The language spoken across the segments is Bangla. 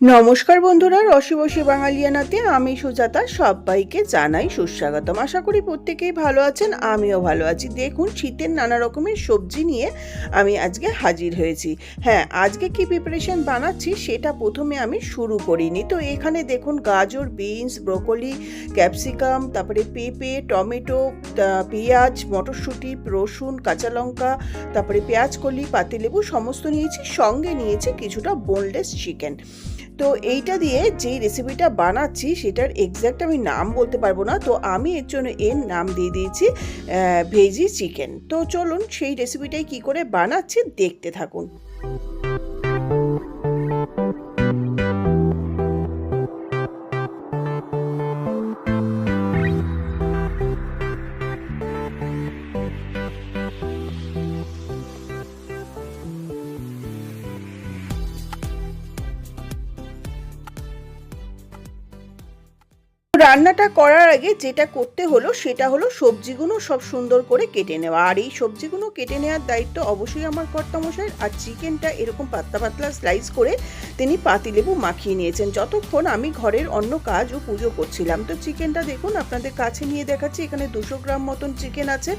নমস্কার বন্ধুরা রসি বসে বাঙালিয়ানাতে আমি সুজাতা, সবাইকে জানাই সুস্বাগতম। আশা করি প্রত্যেকেই ভালো আছেন, আমিও ভালো আছি। দেখুন, শীতের নানা রকমের সবজি নিয়ে আমি আজকে হাজির হয়েছি। হ্যাঁ আজকে কি প্রিপারেশন বানাচ্ছি সেটা প্রথমে আমি শুরু করিনি। তো এখানে দেখুন, গাজর বিনস ব্রোকলি ক্যাপসিকাম তারপরে পেঁপে, টমেটো পেঁয়াজ, মটরশুঁটি, রসুন, কাঁচা লঙ্কা, তারপরে পেঁয়াজ, কলি, পাতিলেবু, সমস্ত নিয়েছি। সঙ্গে নিয়েছি কিছুটা বোনলেস চিকেন তো এইটা দিয়ে যেই রেসিপিটা বানাচ্ছি, সেটার এক্স্যাক্ট আমি নাম বলতে পারব না। তো আমি এর জন্য এর নাম দিয়ে দিয়েছি ভেজি চিকেন তো চলুন সেই রেসিপিটাই কি করে বানাচ্ছি, দেখতে থাকুন। রান্নাটা করার আগে যেটা করতে হলো, সেটা হলো সবজিগুলো সব সুন্দর করে কেটে নেওয়া। আর এই সবজিগুলো কেটে নেওয়ার দায়িত্ব অবশ্যই আমার কর্তামশাই আর চিকেনটা এরকম পাতলা পাতলা স্লাইস করে তিনি পাতিলেবু মাখিয়ে নিয়েছেন। যতক্ষণ আমি ঘরের অন্য কাজ ও পুজো করছিলাম। তো চিকেনটা দেখুন, আপনাদের কাছে নিয়ে দেখাচ্ছি। এখানে দুশো গ্রাম মতন চিকেন আছে।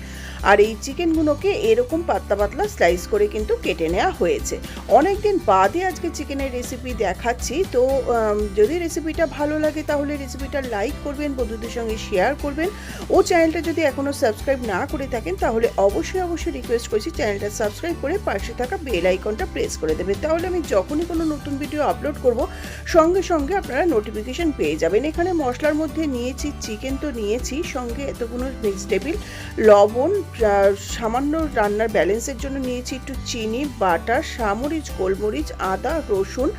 আর এই চিকেনগুলোকে এরকম পাতলা পাতলা স্লাইস করে কিন্তু কেটে নেওয়া হয়েছে। অনেকদিন বাদে আজকে চিকেনের রেসিপি দেখাচ্ছি। তো যদি রেসিপিটা ভালো লাগে, তাহলে রেসিপিটা লাইক করবেন, বন্ধুদের সঙ্গে শেয়ার করবেন। ও চ্যানেলটা যদি এখনও সাবস্ক্রাইব না করে থাকেন, তাহলে অবশ্যই অবশ্যই রিকোয়েস্ট করছি চ্যানেলটা সাবস্ক্রাইব করে পাশে থাকা বেল আইকনটা প্রেস করে দেবেন। তাহলে আমি যখনই কোনো নতুন ভিডিও আপলোড করব, সঙ্গে সঙ্গে আপনারা নোটিফিকেশন পেয়ে যাবেন। এখানে মশলার মধ্যে নিয়েছি চিকেন তো নিয়েছি, সঙ্গে এতগুলো ভেজিটেবিল লবণ সামান্য রান্নার ব্যালেন্সের জন্য নিয়েছি, একটু চিনি, বাটার, সামরিচ, গোলমরিচ, আদা, রসুন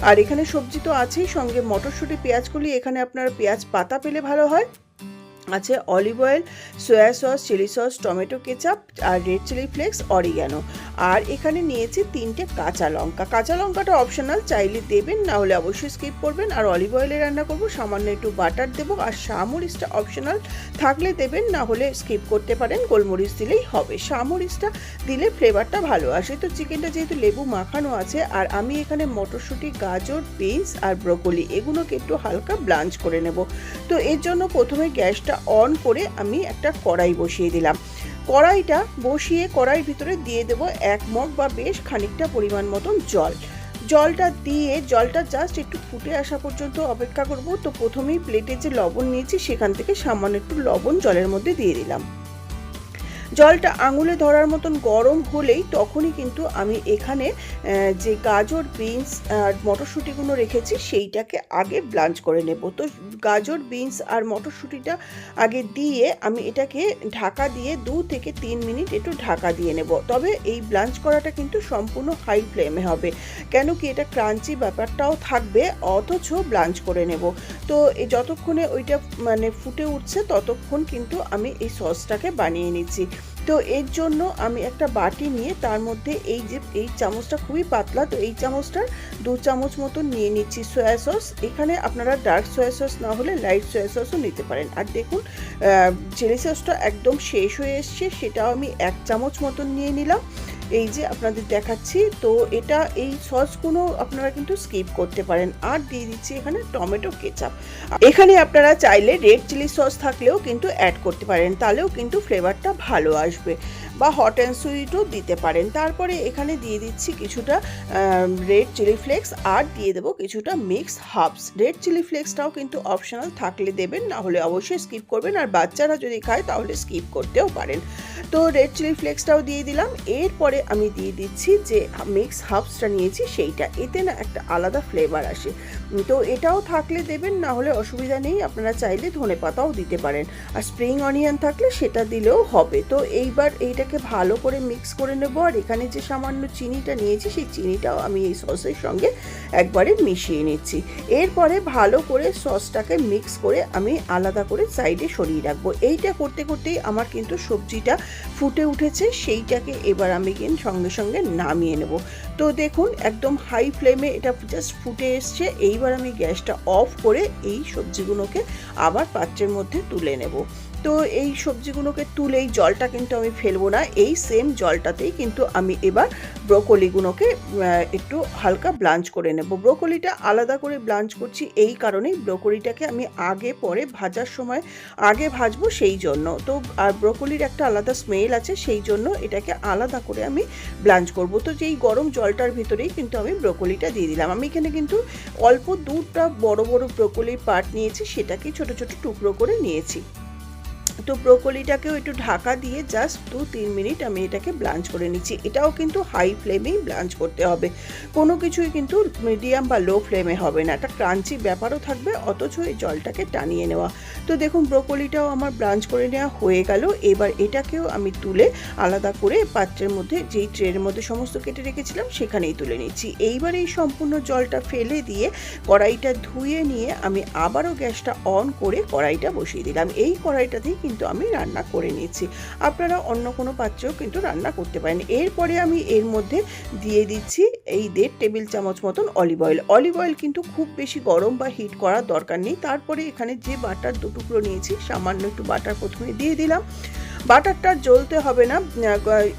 আর এখানে সবজি তো আছেই, সঙ্গে মটরশুঁটি পেঁয়াজগুলি এখানে আপনার পেঁয়াজ পাতা পেলে ভালো হয়। আছে olive oil soya sauce chilli sauce tomato ketchup আর রেড চিলি ফ্লেক্স অরিগ্যানো আর এখানে নিয়েছি তিনটে কাঁচা লঙ্কা। কাঁচা লঙ্কাটা অপশনাল চাইলে দেবেন, না হলে অবশ্যই স্কিপ করবেন। আর অলিভ অয়েলে রান্না করব, সামান্য একটু বাটার দেবো আর সামরিচটা অপশনাল থাকলে দেবেন, না হলে স্কিপ করতে পারেন, গোলমরিচ দিলেই হবে। সামরিচটা দিলে ফ্লেভারটা ভালো আসে। তো চিকেনটা যেহেতু লেবু মাখানো আছে, আর আমি এখানে মটরশুঁটি, গাজর, বিনস আর ব্রোকলি, এগুলোকে একটু হালকা ব্লাঞ্চ করে নেব। তো এর জন্য প্রথমে গ্যাসটা অন করে আমি একটা কড়াই বসিয়ে দিলাম। কড়াইটা বসিয়ে কড়াইয়ের ভিতরে দিয়ে দেব এক মগ বা বেশ খানিকটা পরিমাণ মতন জল। জলটা দিয়ে, জলটা জাস্ট একটু ফুটে আসা পর্যন্ত অপেক্ষা করব। তো প্রথমেই প্লেটে যে লবণ নিয়েছি, সেখান থেকে সামান্য একটু লবণ জলের মধ্যে দিয়ে দিলাম। জলটা আঙুলে ধরার মতন গরম হলেই তখনই কিন্তু আমি এখানে যে গাজর, বিনস আর মটরশুঁটিগুলো রেখেছি, সেইটাকে আগে ব্লাঞ্চ করে নেব। তো গাজর, বিনস আর মটরশুঁটিটা আগে দিয়ে আমি এটাকে ঢাকা দিয়ে দু থেকে তিন মিনিট একটু ঢাকা দিয়ে নেব। তবে এই ব্লাঞ্চ করাটা কিন্তু সম্পূর্ণ হাই ফ্লেমে হবে। কেন কি এটা ক্রাঞ্চি ব্যাপারটাও থাকবে, অথচ ব্লাঞ্চ করে নেব। তো এই যতক্ষণে ওইটা মানে ফুটে উঠছে, ততক্ষণ কিন্তু আমি এই সসটাকে বানিয়ে নিচ্ছি। তো এর জন্য আমি একটা বাটি নিয়ে তার মধ্যে এই যে, এই চামচটা খুবই পাতলা, তো এই চামচটার দু চামচ মতো নিয়ে নিচ্ছি সয়া সস এখানে আপনারা ডার্ক সয়া সস না হলে লাইট সয়া সসও নিতে পারেন। আর দেখুন চিলি সসটা একদম শেষ হয়ে এসছে, সেটাও আমি এক চামচ মতন নিয়ে নিলাম। এই যে আপনাদের দেখাচ্ছি, তো এটা এই সসগুলো আপনারা কিন্তু স্কিপ করতে পারেন। আর দিয়ে দিচ্ছি এখানে টমেটো কেচাপ। এখানে আপনারা চাইলে রেড চিলি সস থাকলেও কিন্তু অ্যাড করতে পারেন, তাহলেও কিন্তু ফ্লেভারটা ভালো আসবে। বা হট অ্যান্ড সুইটও দিতে পারেন। তারপরে এখানে দিয়ে দিচ্ছি কিছুটা রেড চিলি ফ্লেক্স আর দিয়ে দেবো কিছুটা মিক্স হাবস রেড চিলি ফ্লেক্সটাও কিন্তু অপশনাল থাকলে দেবেন, না হলে অবশ্যই স্কিপ করবেন। আর বাচ্চারা যদি খায় তাহলে স্কিপ করতেও পারেন। তো রেড চিলি ফ্লেক্সটাও দিয়ে দিলাম। এরপরে আমি দিয়ে দিচ্ছি যে মিক্স হাবসটা নিয়েছি, সেইটা। এতে না একটা আলাদা ফ্লেভার আসে। তো এটাও থাকলে দেবেন, না হলে অসুবিধা নেই। আপনারা চাইলে ধনে পাতাও দিতে পারেন। আর স্প্রিং অনিয়ন থাকলে সেটা দিলেও হবে। তো এইবার এইটাকে ভালো করে মিক্স করে নেব। আর এখানে যে সামান্য চিনিটা নিয়েছি, সেই চিনিটাও আমি এই সসের সঙ্গে একবারে মিশিয়ে নিচ্ছি। এরপরে ভালো করে সসটাকে মিক্স করে আমি আলাদা করে সাইডে সরিয়ে রাখব। এইটা করতে করতেই আমার কিন্তু সবজিটা ফুটে উঠেছে, সেইটাকে এবার আমি কিন্তু সঙ্গে সঙ্গে নামিয়ে নেব। তো দেখুন, একদম হাই ফ্লেমে এটা জাস্ট ফুটে এসছে। এইবার আমি গ্যাসটা অফ করে এই সবজিগুলোকে আবার পাত্রের মধ্যে তুলে নেব। তো এই সবজিগুলোকে তুলে এই জলটা কিন্তু আমি ফেলব না। এই সেম জলটাতেই কিন্তু আমি এবার ব্রোকলিগুলোকে একটু হালকা ব্লাঞ্চ করে নেব। ব্রোকলিটা আলাদা করে ব্লাঞ্চ করছি এই কারণেই ব্রোকলিটাকে আমি আগে পরে ভাজার সময় আগে ভাজবো সেই জন্য। তো আর ব্রোকলির একটা আলাদা স্মেল আছে সেই জন্য এটাকে আলাদা করে আমি ব্লাঞ্চ করব। তো যেই গরম জলটার ভিতরেই কিন্তু আমি ব্রোকলিটা দিয়ে দিলাম। আমি এখানে কিন্তু অল্প দুটা বড় বড় ব্রোকলির পার্ট নিয়েছি, সেটাকে ছোট ছোট টুকরো করে নিয়েছি। তো ব্রোকলিটাকেও একটু ঢাকা দিয়ে জাস্ট দু তিন মিনিট আমি এটাকে ব্লাঞ্চ করে নিচ্ছি। এটাও কিন্তু হাই ফ্লেমেই ব্লাঞ্চ করতে হবে। কোনো কিছুই কিন্তু মিডিয়াম বা লো ফ্লেমে হবে না। একটা ক্রাঞ্চি ব্যাপারও থাকবে, অথচ এই জলটাকে টানিয়ে নেওয়া। তো দেখুন, ব্রোকলিটাও আমার ব্লাঞ্চ করে নেওয়া হয়ে গেল। এবার এটাকেও আমি তুলে আলাদা করে পাত্রের মধ্যে, যেই ট্রের মধ্যে সমস্ত কেটে রেখেছিলাম, সেখানেই তুলে নিচ্ছি। এইবার এই সম্পূর্ণ জলটা ফেলে দিয়ে কড়াইটা ধুয়ে নিয়ে আমি আবারও গ্যাসটা অন করে কড়াইটা বসিয়ে দিলাম। এই কড়াইটাতেই কিন্তু আমি রান্না করে নিয়েছি। আপনারা অন্য কোনো পাত্রেও কিন্তু রান্না করতে পারেন। এরপরে আমি এর মধ্যে দিয়ে দিচ্ছি এই দেড় টেবিল চামচ মতন অলিভ অয়েল অলিভ অয়েল কিন্তু খুব বেশি গরম বা হিট করার দরকার নেই। তারপরে এখানে যে বাটার দুটুকরো নিয়েছি, সামান্য একটু বাটার প্রথমে দিয়ে দিলাম। বাটারটা জ্বলতে হবে না।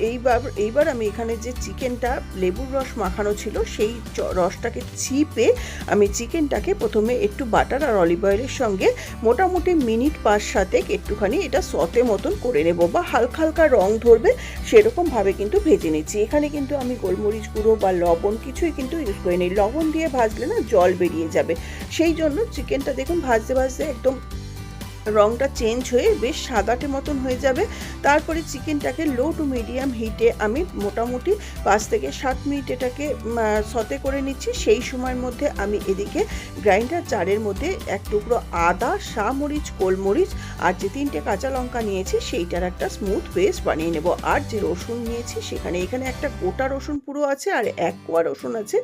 এইবার এইবার আমি এখানে যে চিকেনটা, লেবুর রস মাখানো ছিল, সেই রসটাকে চিপে আমি চিকেনটাকে প্রথমে একটু বাটার আর অলিভ অয়েলের সঙ্গে মোটামুটি মিনিট পাঁচ সাথে একটুখানি এটা সতে মতন করে নেব বা হালকা হালকা রং ধরবে, সেরকমভাবে কিন্তু ভেজে নিচ্ছি। এখানে কিন্তু আমি গোলমরিচ গুঁড়ো বা লবণ কিছুই কিন্তু ইউজ করি নি লবণ দিয়ে ভাজলে না জল বেরিয়ে যাবে। সেই জন্য চিকেনটা দেখুন ভাজতে ভাজতে একদম রংটা চেঞ্জ হয়ে বেশ সাদাটে মতন হয়ে যাবে। তারপরে চিকেনটাকে লো টু মিডিয়াম হিটে আমি মোটামুটি পাঁচ থেকে সাত মিনিট এটাকে সতে করে নিচ্ছি। সেই সময়ের মধ্যে আমি এদিকে গ্রাইন্ডার জারের মধ্যে এক টুকরো আদা, শামরিচ, গোলমরিচ আর যে তিনটে কাঁচা লঙ্কা নিয়েছি, সেইটার একটা স্মুথ পেস্ট বানিয়ে নেব। আর যে রসুন নিয়েছি, সেখানে এখানে একটা গোটা রসুন পুরো আছে আর এক কোয়া রসুন আছে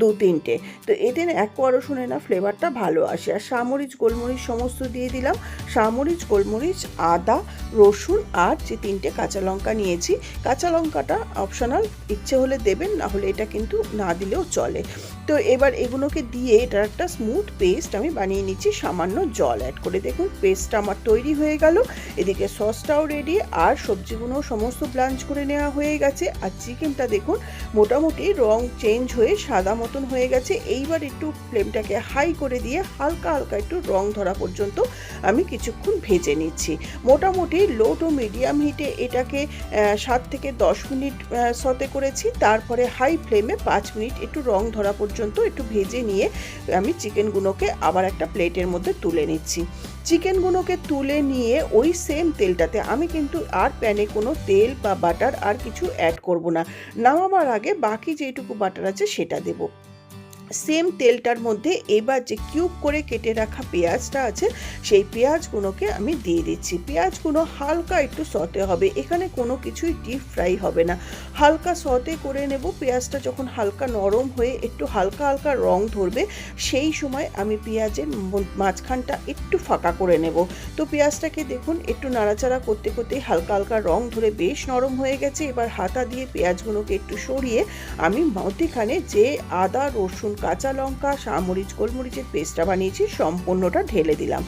দু তিনটে। তো এতে এক কোয়া রসুনের না ফ্লেভারটা ভালো আসে। আর শামরিচ, গোলমরিচ সমস্ত দিয়ে দিলাম। শামরিচ, গোলমরিচ, আদা, রসুন আর যে তিনটে কাঁচা লঙ্কা নিয়েছি। কাঁচা লঙ্কাটা অপশনাল ইচ্ছে হলে দেবেন, না হলে এটা কিন্তু না দিলেও চলে। তো এবার এগুলোকে দিয়ে এটার একটা স্মুথ পেস্ট আমি বানিয়ে নিচ্ছি, সামান্য জল অ্যাড করে। দেখুন পেস্টটা আমার তৈরি হয়ে গেল। এদিকে সসটাও রেডি আর সবজিগুলো সমস্ত ব্লাঞ্চ করে নেওয়া হয়ে গেছে। আর চিকেনটা দেখুন, মোটামুটি রং চেঞ্জ হয়ে সাদা মতন হয়ে গেছে। এইবার একটু ফ্লেমটাকে হাই করে দিয়ে হালকা হালকা একটু রং ধরা পর্যন্ত আমি কিছুক্ষণ ভেজে নিচ্ছি। মোটামুটি লো টু মিডিয়াম হিটে এটাকে সাত থেকে দশ মিনিট সতে করেছি। তারপরে হাই ফ্লেমে পাঁচ মিনিট একটু রং ধরা পর্যন্ত একটু ভেজে নিয়ে আমি চিকেনগুলোকে আবার একটা প্লেটের মধ্যে তুলে নিচ্ছি। চিকেনগুলোকে তুলে নিয়ে ওই সেম তেলটাতে আমি কিন্তু আর প্যানে কোনো তেল বা বাটার আর কিছু অ্যাড করব না। নামাবার আগে বাকি যেটুকু বাটার আছে সেটা দেবো। সেম তেলটার মধ্যে এবার যে কিউব করে কেটে রাখা পেঁয়াজটা আছে, সেই পেঁয়াজগুলোকে আমি দিয়ে দিচ্ছি। পেঁয়াজগুলো হালকা একটু সতে হবে, এখানে কোনো কিছুই ডিপ ফ্রাই হবে না। হালকা সতে করে নেব, পেঁয়াজটা যখন হালকা নরম হয়ে একটু হালকা হালকা রং ধরবে, সেই সময় আমি পেঁয়াজের মাঝখানটা একটু ফাঁকা করে নেব। তো পেঁয়াজটাকে দেখুন, একটু নাড়াচাড়া করতে করতে হালকা হালকা রং ধরে বেশ নরম হয়ে গেছে। এবার হাতা দিয়ে পেঁয়াজগুলোকে একটু সরিয়ে আমি মধ্যেখানে যে আদা, রসুন কাঁচা লঙ্কা সামরিচ গোলমরিচের পেস্টটা বানিয়েছি, সম্পূর্ণটা ঢেলে দিলাম।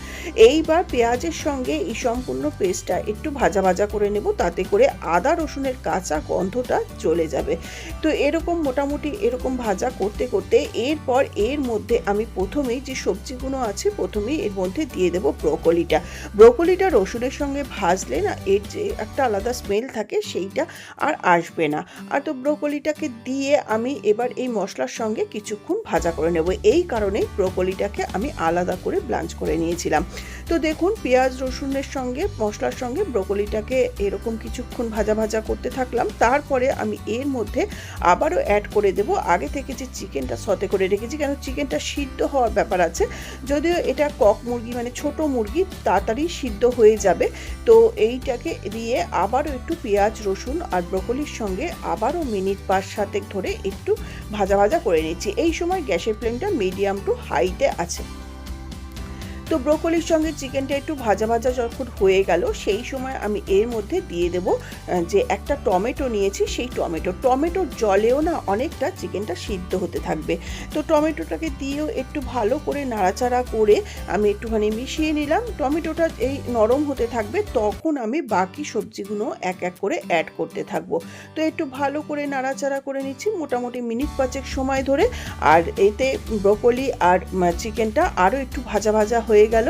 এইবার পেঁয়াজের সঙ্গে এই সম্পূর্ণ পেস্টটা একটু ভাজা ভাজা করে নেব, তাতে করে আদা রসুনের কাঁচা গন্ধটা চলে যাবে। তো এরকম মোটামুটি এরকম ভাজা করতে করতে এরপর এর মধ্যে আমি প্রথমেই যে সবজিগুলো আছে, প্রথমেই এর মধ্যে দিয়ে দেবো ব্রোকলিটা। ব্রোকলিটা রসুনের সঙ্গে ভাজলে না, এর যে একটা আলাদা স্মেল থাকে সেইটা আর আসবে না। আর তো ব্রোকলিটাকে দিয়ে আমি এবার এই মশলার সঙ্গে কিছুক্ষণ ভাজা করে নেব। এই কারণে ব্রোকলিটাকে আমি আলাদা করে ব্লাঞ্চ করে নিয়েছিলাম। তো দেখুন, পেঁয়াজ, রসুনের সঙ্গে, মশলার সঙ্গে ব্রোকলিটাকে এরকম কিছুক্ষণ ভাজা ভাজা করতে থাকলাম। তারপরে আমি এর মধ্যে আবারও অ্যাড করে দেব। আগে থেকে যে চিকেনটা সতে করে রেখেছি, কেন চিকেনটা সিদ্ধ হওয়ার ব্যাপার আছে। যদিও এটা কক মুরগি মানে ছোট মুরগি, তাড়াতাড়ি সিদ্ধ হয়ে যাবে। তো এইটাকে দিয়ে আবারও একটু পেঁয়াজ, রসুন আর ব্রোকলির সঙ্গে আবারও মিনিট পাঁচ সাতেক ধরে একটু ভাজা ভাজা করে নিচ্ছি। এই সময় গ্যাসের ফ্লেমটা মিডিয়াম টু হাইতে আছে। তো ব্রোকলির সঙ্গে চিকেনটা একটু ভাজা ভাজা যখন হয়ে গেল, সেই সময় আমি এর মধ্যে দিয়ে দেব যে একটা টমেটো নিয়েছি সেই টমেটো। টমেটোর জলেও না অনেকটা চিকেনটা সিদ্ধ হতে থাকবে। তো টমেটোটাকে দিয়েও একটু ভালো করে নাড়াচাড়া করে আমি একটুখানি মিশিয়ে নিলাম। টমেটোটা এই নরম হতে থাকবে, তখন আমি বাকি সবজিগুলো এক এক করে অ্যাড করতে থাকব। তো একটু ভালো করে নাড়াচাড়া করে নিচ্ছি মোটামুটি মিনিট পাঁচেক সময় ধরে। আর এতে ব্রোকলি আর চিকেনটা আরও একটু ভাজা ভাজা হয়ে গেল।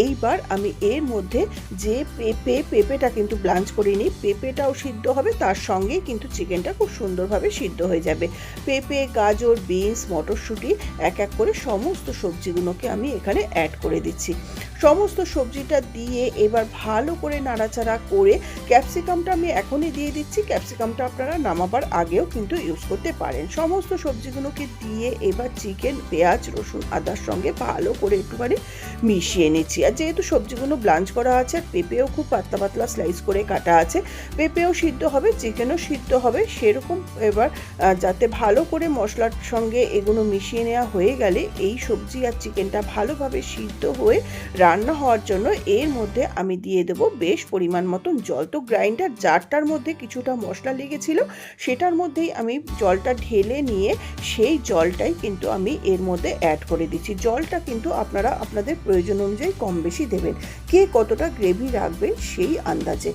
এইবার আমি এর মধ্যে যে পেঁপে পেঁপেটা কিন্তু ব্লাঞ্চ করিনি, পেঁপেটাও সিদ্ধ হবে, তার সঙ্গেই কিন্তু চিকেনটা খুব সুন্দরভাবে সিদ্ধ হয়ে যাবে। পেঁপে, গাজর, বিনস, মটরশুঁটি, এক এক করে সমস্ত সবজিগুলোকে আমি এখানে অ্যাড করে দিচ্ছি। সমস্ত সবজিটা দিয়ে এবার ভালো করে নাড়াচাড়া করে ক্যাপসিকামটা আমি এখনই দিয়ে দিচ্ছি। ক্যাপসিকামটা আপনারা নামাবার আগেও কিন্তু ইউজ করতে পারেন। সমস্ত সবজিগুলোকে দিয়ে এবার চিকেন পেঁয়াজ, রসুন, আদার সঙ্গে ভালো করে একটুখানি মিশিয়ে নিচ্ছি। আর যেহেতু সবজিগুলো ব্লাঞ্চ করা আছে আর পেঁপেও খুব পাতলা পাতলা স্লাইস করে কাটা আছে। পেঁপেও সিদ্ধ হবে, চিকেনও সিদ্ধ হবে। সেরকম এবার যাতে ভালো করে মশলার সঙ্গে এগুলো মিশিয়ে নেওয়া হয়ে গেলে এই সবজি আর চিকেনটা ভালোভাবে সিদ্ধ হয়ে রান্না হওয়ার জন্য এর মধ্যে আমি দিয়ে দেবো বেশ পরিমাণ মতন জল। তো গ্রাইন্ডার জারটার মধ্যে কিছুটা মশলা লেগেছিল, সেটার মধ্যেই আমি জলটা ঢেলে নিয়ে সেই জলটাই কিন্তু আমি এর মধ্যে অ্যাড করে দিচ্ছি। জলটা কিন্তু আপনারা, আপনাদের প্রয়োজন অনুযায়ী কম বেশি দেবেন। কে কতটা গ্রেভি রাখবেন সেই আন্দাজে।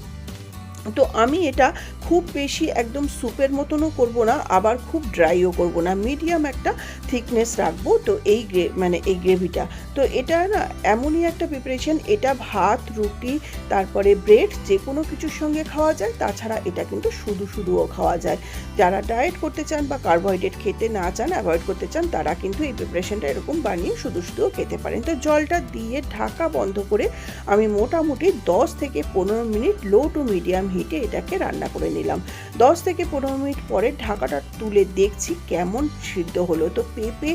তো আমি এটা খুব বেশি একদম স্যুপের মতনও করব না, আবার খুব ড্রাইও করব না। মিডিয়াম একটা থিকনেস রাখব, তো এই গ্রে মানে এই গ্রেভিটা তো এটা না এমনই একটা প্রিপারেশন এটা ভাত, রুটি, তারপরে ব্রেড যে কোনো কিছুর সঙ্গে খাওয়া যায়, তাছাড়া এটা কিন্তু শুধু শুধুও খাওয়া যায়। যারা ডায়েট করতে চান বা কার্বোহাইড্রেট খেতে না চান অ্যাভয়েড করতে চান, তারা কিন্তু এই প্রিপারেশনটা এরকম বানিয়ে শুধু শুধুও খেতে পারেন। তো জলটা দিয়ে ঢাকা বন্ধ করে আমি মোটামুটি দশ থেকে পনেরো মিনিট লো টু মিডিয়াম হিটে এটাকে রান্না করে নিলাম। দশ থেকে পনেরো মিনিট পরে ঢাকাটা তুলে দেখছি কেমন সিদ্ধ হলো। তো পেঁপে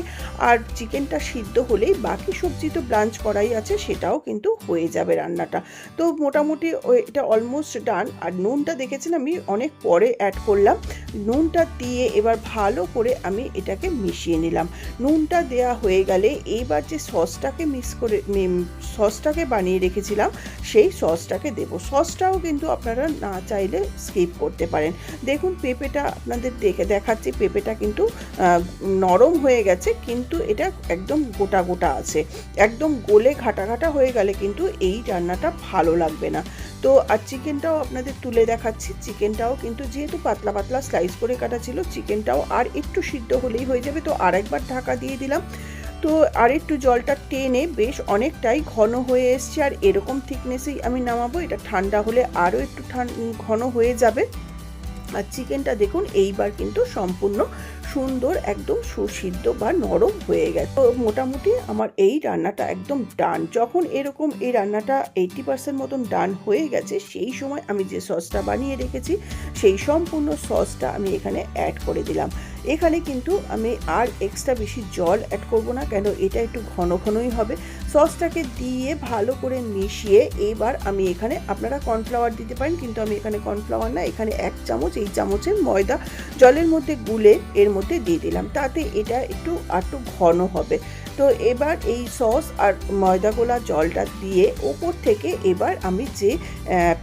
আর চিকেনটা সিদ্ধ হলেই বাকি সবজি তো ব্লাঞ্চ করাই আছে, সেটাও কিন্তু হয়ে যাবে রান্নাটা। তো মোটামুটি এটা অলমোস্ট ডান আর নুনটা দেখেছেন আমি অনেক পরে অ্যাড করলাম। নুনটা দিয়ে এবার ভালো করে আমি এটাকে মিশিয়ে নিলাম। নুনটা দেয়া হয়ে গেলে এইবার যে সসটাকে মিক্স করে সসটাকে বানিয়ে রেখেছিলাম, সেই সসটাকে দেব। সসটাও কিন্তু আপনারা না চাইলে স্কিপ করতে পারেন। দেখুন, পেঁপেটা আপনাদের দেখে দেখাচ্ছি, পেঁপেটা কিন্তু নরম হয়ে গেছে, কিন্তু এটা একদম গোটা গোটা আছে। একদম গোলে ঘাটা ঘাটা হয়ে গেলে কিন্তু এই রান্নাটা ভালো লাগবে না। তো, আর চিকেনটাও আপনাদের তুলে দেখাচ্ছি। চিকেনটাও কিন্তু যেহেতু পাতলা পাতলা স্লাইস করে কাটা ছিল, চিকেনটাও আর একটু সিদ্ধ হলেই হয়ে যাবে। তো আরেকবার ঢাকা দিয়ে দিলাম। তো আর একটু জলটা টেনে বেশ অনেকটাই ঘন হয়ে এসছে, আর এরকম থিকনেসেই আমি নামাবো। এটা ঠান্ডা হলে আরও একটু ঘন হয়ে যাবে। আর চিকেনটা দেখুন, এইবার কিন্তু সম্পূর্ণ সুন্দর, একদম সুসিদ্ধ বা নরম হয়ে গেছে। তো মোটামুটি আমার এই রান্নাটা একদম ডান যখন এরকম এই রান্নাটা এইটি পার্সেন্ট মতন ডান হয়ে গেছে, সেই সময় আমি যে সসটা বানিয়ে রেখেছি, সেই সম্পূর্ণ সসটা আমি এখানে অ্যাড করে দিলাম। এখানে কিন্তু আমি আর এক্সট্রা বেশি জল অ্যাড করব না, কেন এটা একটু ঘন ঘনই হবে। সসটাকে দিয়ে ভালো করে মিশিয়ে এবার আমি এখানে, আপনারা কর্নফ্লাওয়ার দিতে পারেন, কিন্তু আমি এখানে কর্নফ্লাওয়ার না, এখানে এক চামচ, এই চামচের ময়দা জলের মধ্যে গুলে এর মধ্যে দিয়ে দিলাম, তাতে এটা একটু আরটু ঘন হবে। তো এবার এই সস আর ময়দা গোলা জলটা দিয়ে ওপর থেকে এবার আমি যে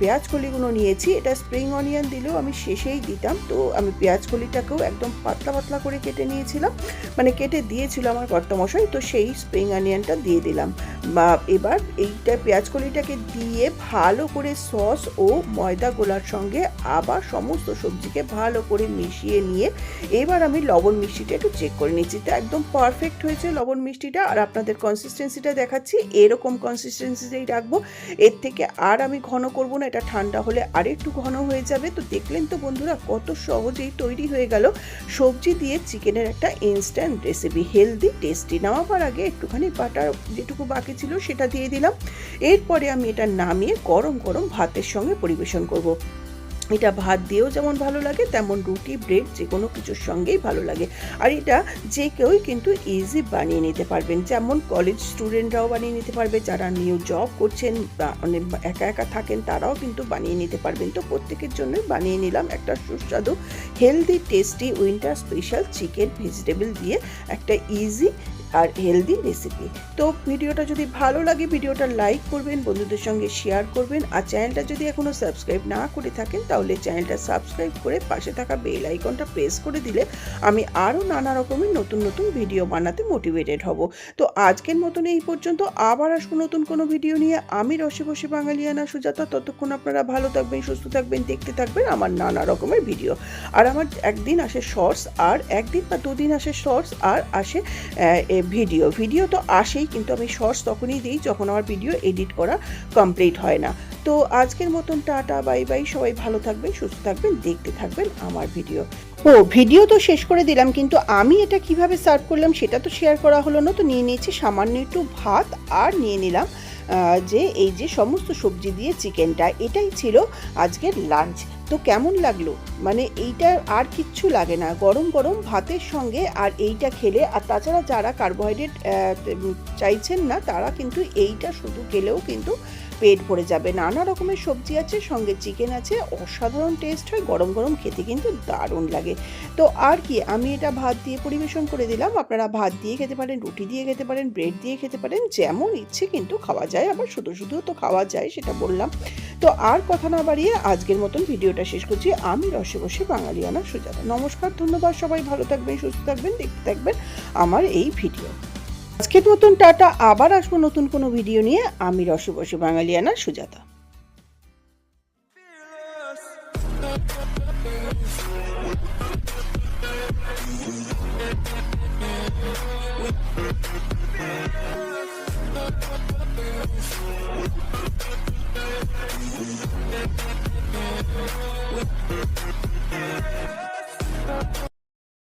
পেঁয়াজ কলিগুলো নিয়েছি, এটা স্প্রিং অনিয়ন দিলেও আমি শেষেই দিতাম। তো আমি পেঁয়াজ কলিটাকেও একদম পাতলা পাতলা করে কেটে নিয়েছিলাম। মানে কেটে দিয়েছিল আমার কর্তামশাই, তো সেই স্প্রিং অনিয়নটা দিয়ে দিলাম। বা এবার এইটা পেঁয়াজ কলিটাকে দিয়ে ভালো করে সস ও ময়দা গোলার সঙ্গে আবার সমস্ত সবজিকে ভালো করে মিশিয়ে নিয়ে, এবার আমি লবণ মিষ্টিটা একটু চেক করে নিচ্ছি। তো একদম পারফেক্ট হয়েছে, লবণ মিষ্টিটা আর আপনাদের কনসিস্টেন্সিটা দেখাচ্ছি। এরকম কনসিস্টেন্সিতেই রাখব, এর থেকে আর আমি ঘন করব না, এটা ঠান্ডা হলে আর একটু ঘন হয়ে যাবে। তো দেখলেন তো বন্ধুরা, কত সহজেই তৈরি হয়ে গেল সবজি দিয়ে চিকেনের একটা ইনস্ট্যান্ট রেসিপি হেলদি টেস্টি নামাবার আগে একটুখানি বাটার যেটুকু বাকি ছিল সেটা দিয়ে দিলাম। এরপরে আমি এটা নামিয়ে গরম গরম ভাতের সঙ্গে পরিবেশন করব। এটা ভাত দিয়েও যেমন ভালো লাগে, তেমন রুটি, ব্রেড যে কোনো কিছুর সঙ্গেই ভালো লাগে। আর এটা যে কেউই কিন্তু ইজি বানিয়ে নিতে পারবেন। যেমন কলেজ স্টুডেন্টরাও বানিয়ে নিতে পারবে, যারা নিউ জব করছেন বা অনেক একা একা থাকেন, তারাও কিন্তু বানিয়ে নিতে পারবেন। তো প্রত্যেকের জন্যই বানিয়ে নিলাম একটা সুস্বাদু healthy tasty winter special chicken vegetable দিয়ে একটা ইজি আর হেলদি রেসিপি তো ভিডিওটা যদি ভালো লাগে, ভিডিওটা লাইক করবেন, বন্ধুদের সঙ্গে শেয়ার করবেন। আর চ্যানেলটা যদি এখনও সাবস্ক্রাইব না করে থাকেন, তাহলে চ্যানেলটা সাবস্ক্রাইব করে পাশে থাকা বেল আইকনটা প্রেস করে দিলে আমি আরও নানা রকমের নতুন নতুন ভিডিও বানাতে মোটিভেটেড হব। তো আজকের মতন এই পর্যন্ত। আবার আসব নতুন কোনো ভিডিও নিয়ে। আমি রসে বসে বাঙালিয়ানা সুজাতা। ততক্ষণ আপনারা ভালো থাকবেন, সুস্থ থাকবেন, দেখতে থাকবেন আমার নানা রকমের ভিডিও আর আমার একদিন আসে শর্টস আর একদিন বা দুদিন আসে শর্টস আর আসে ভিডিও। ভিডিও তো আসেই, কিন্তু আমি শর্টস তখনই দিই যখন আমার ভিডিও এডিট করা কমপ্লিট হয় না। তো আজকের মতন টাটা বাই বাই সবাই ভালো থাকবেন, সুস্থ থাকবেন, দেখতে থাকবেন আমার ভিডিও ও ভিডিও তো শেষ করে দিলাম, কিন্তু আমি এটা কীভাবে সার্ভ করলাম সেটা তো শেয়ার করা হলো না, তো নিয়ে নিয়েছি সামান্য একটু ভাত আর নিয়ে নিলাম যে এই যে সমস্ত সবজি দিয়ে চিকেনটা এটাই ছিল আজকের লাঞ্চ তো কেমন লাগল? মানে এইটা আর কিচ্ছু লাগে না। গরম গরম ভাতের সঙ্গে আর এইটা খেলে, আর তাছাড়া যারা কার্বোহাইড্রেট চাইছেন না, তারা কিন্তু এইটা শুধু খেলেও কিন্তু পেট ভরে যাবে। নানা রকমের সবজি আছে, সঙ্গে চিকেন আছে। অসাধারণ টেস্ট হয়, গরম গরম খেতে কিন্তু দারুণ লাগে। তো আর কি, আমি এটা ভাত দিয়ে পরিবেশন করে দিলাম। আপনারা ভাত দিয়ে খেতে পারেন, রুটি দিয়ে খেতে পারেন ব্রেড দিয়ে খেতে পারেন, যেমন ইচ্ছে কিন্তু খাওয়া যায়। আবার শুধু শুধু তো খাওয়া যায়, সেটা বললাম। তো আর কথা না বাড়িয়ে আজকের মতন ভিডিওটা শেষ করছি। আমি রসে বসে বাঙালিয়ানা সুজাতা। নমস্কার, ধন্যবাদ সবাই। ভালো থাকবেন, সুস্থ থাকবেন, দেখতে থাকবেন আমার এই ভিডিও। আজকের মতন টাটা আবার আসব নতুন কোনো ভিডিও নিয়ে। আমি রসবসে বাঙালিয়ানা সুজাতা।